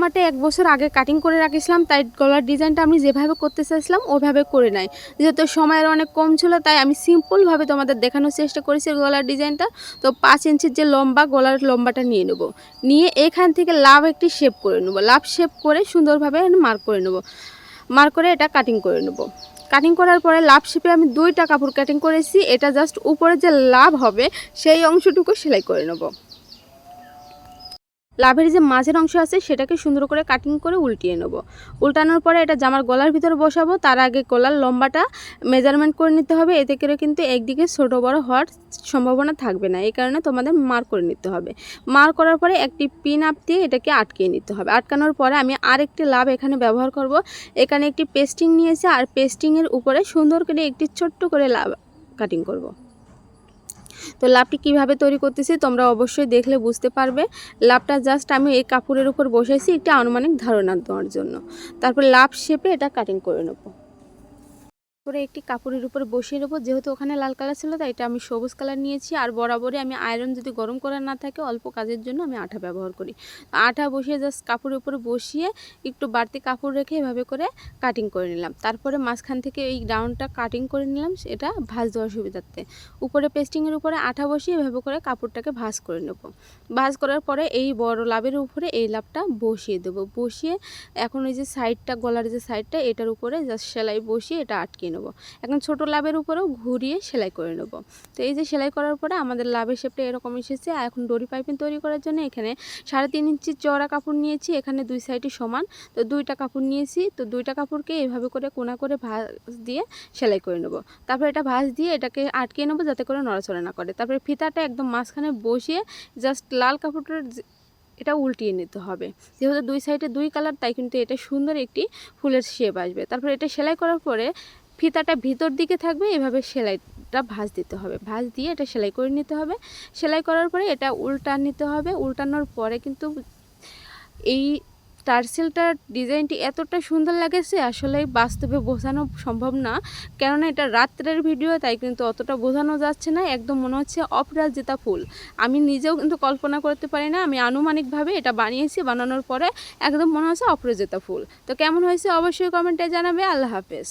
আমারটা এক বছর আগে কাটিং করে রাখিছিলাম, তাই গলার ডিজাইনটা আমি যেভাবে করতে চাইছিলাম, ওভাবে করে নাই। যেহেতু সময়ের অনেক কম ছিল, তাই আমি সিম্পলভাবে তোমাদের দেখানোর চেষ্টা করেছি গলার ডিজাইনটা তো পাঁচ ইঞ্চির যে লম্বা, গলার লম্বাটা নিয়ে নেব। নিয়ে এখান থেকে লাভ একটি শেপ করে নেব। লাভ শেপ করে সুন্দরভাবে মার্ক করে নেব। মার্ক করে এটা কাটিং করে নেব। কাটিং করার পরে লাভ শেপে আমি দুইটা কাপড় কাটিং করেছি। এটা জাস্ট উপরে যে লাভ হবে, সেই অংশটুকু সেলাই করে নেব। লাভের যে মাঝের অংশ আছে সেটাকে সুন্দর করে কাটিং করে উল্টিয়ে নেব। উল্টানোর পরে এটা জামার গলার ভিতরে বসাবো, তার আগে গলার লম্বাটা মেজারমেন্ট করে নিতে হবে, এতে করে কিন্তু একদিকে ছোট বড় হওয়ার সম্ভাবনা থাকবে না, এই কারণে তোমাদের মার করে নিতে হবে। মার করার পরে একটি পিন আপ দিয়ে এটাকে আটকিয়ে নিতে হবে। আটকানোর পরে আমি আরেকটি লাভ এখানে ব্যবহার করব। এখানে একটি পেস্টিং নিয়েছি, আর পেস্টিংয়ের উপরে সুন্দর করে একটি ছোট্ট করে লাভ কাটিং করব। তো লাভটি কীভাবে তৈরি করতেছি তোমরা অবশ্যই দেখলে বুঝতে পারবে। লাভটা জাস্ট আমি এই কাপড়ের উপর বসেছি একটি আনুমানিক ধারণা দেওয়ার জন্য। তারপর লাভ শেপে এটা কাটিং করে নেব। করে একটি কাপড়ের উপরে বসিয়ে নেব। যেহেতু ওখানে লাল কালার ছিল, তাই এটা আমি সবুজ কালার নিয়েছি। আর বরাবরই আমি আয়রন যদি গরম করা না থাকে, অল্প কাজের জন্য আমি আঠা ব্যবহার করি। আঠা বসিয়ে জাস্ট কাপড়ের উপরে বসিয়ে একটু বাড়তি কাপড় রেখে এভাবে করে কাটিং করে নিলাম। তারপরে মাঝখান থেকে এই রাউন্ডটা কাটিং করে নিলাম এটা ভাঁজ দেওয়ার সুবিধার্থে। উপরে পেস্টিংয়ের উপরে আঠা বসিয়ে এভাবে করে কাপড়টাকে ভাঁজ করে নেব। ভাঁজ করার পরে এই বড় লাভের উপরে এই লাভটা বসিয়ে দেবো। বসিয়ে এখন ওই যে সাইডটা গলার যে সাইডটা এটার উপরে জাস্ট সেলাই বসিয়ে এটা আটকে নেব। এখন ছোট লাভের উপরেও ঘুরিয়ে সেলাই করে নেব। তো এই যে সেলাই করার পরে আমাদের লাভের শেপটা এরকম এসেছে। আর এখন দড়ি পাইপিং তৈরি করার জন্য এখানে সাড়ে তিন ইঞ্চি চওড়া কাপড় নিয়েছি, এখানে দুই সাইডে সমান। তো দুইটা কাপড় নিয়েছি, তো দুইটা কাপড়কে এইভাবে করে কোনা করে ভাঁজ দিয়ে সেলাই করে নেব। তারপর এটা ভাঁজ দিয়ে এটাকে আটকে নেব যাতে করে নড়াচড়া না করে। তারপরে ফিতাটা একদম মাঝখানে বসিয়ে জাস্ট লাল কাপড়টার এটা উল্টিয়ে নিতে হবে। যেহেতু দুই সাইডে দুই কালার তাই কিন্তু এটা সুন্দর একটি ফুলের শেপ আসবে। তারপর এটা সেলাই করার পরে ফিতাটা ভিতর দিকে থাকবে, এভাবে সেলাইটা ভাঁজ দিতে হবে। ভাঁজ দিয়ে এটা সেলাই করে নিতে হবে। সেলাই করার পরে এটা উল্টা নিতে হবে। উল্টানোর পরে কিন্তু এই টার্সেলটার ডিজাইনটি এতটা সুন্দর লাগেছে আসলে বাস্তবে বোঝানো সম্ভব না। কেননা এটা রাত্রের ভিডিও, তাই কিন্তু অতটা বোঝানো যাচ্ছে না। একদম মনে হচ্ছে অপরাজিতা ফুল। আমি নিজেও কিন্তু কল্পনা করতে পারি না। আমি আনুমানিকভাবে এটা বানিয়েছি, বানানোর পরে একদম মনে হচ্ছে অপরাজিতা ফুল। তো কেমন হয়েছে অবশ্যই কমেন্টে জানাবে। আল্লাহ হাফেজ।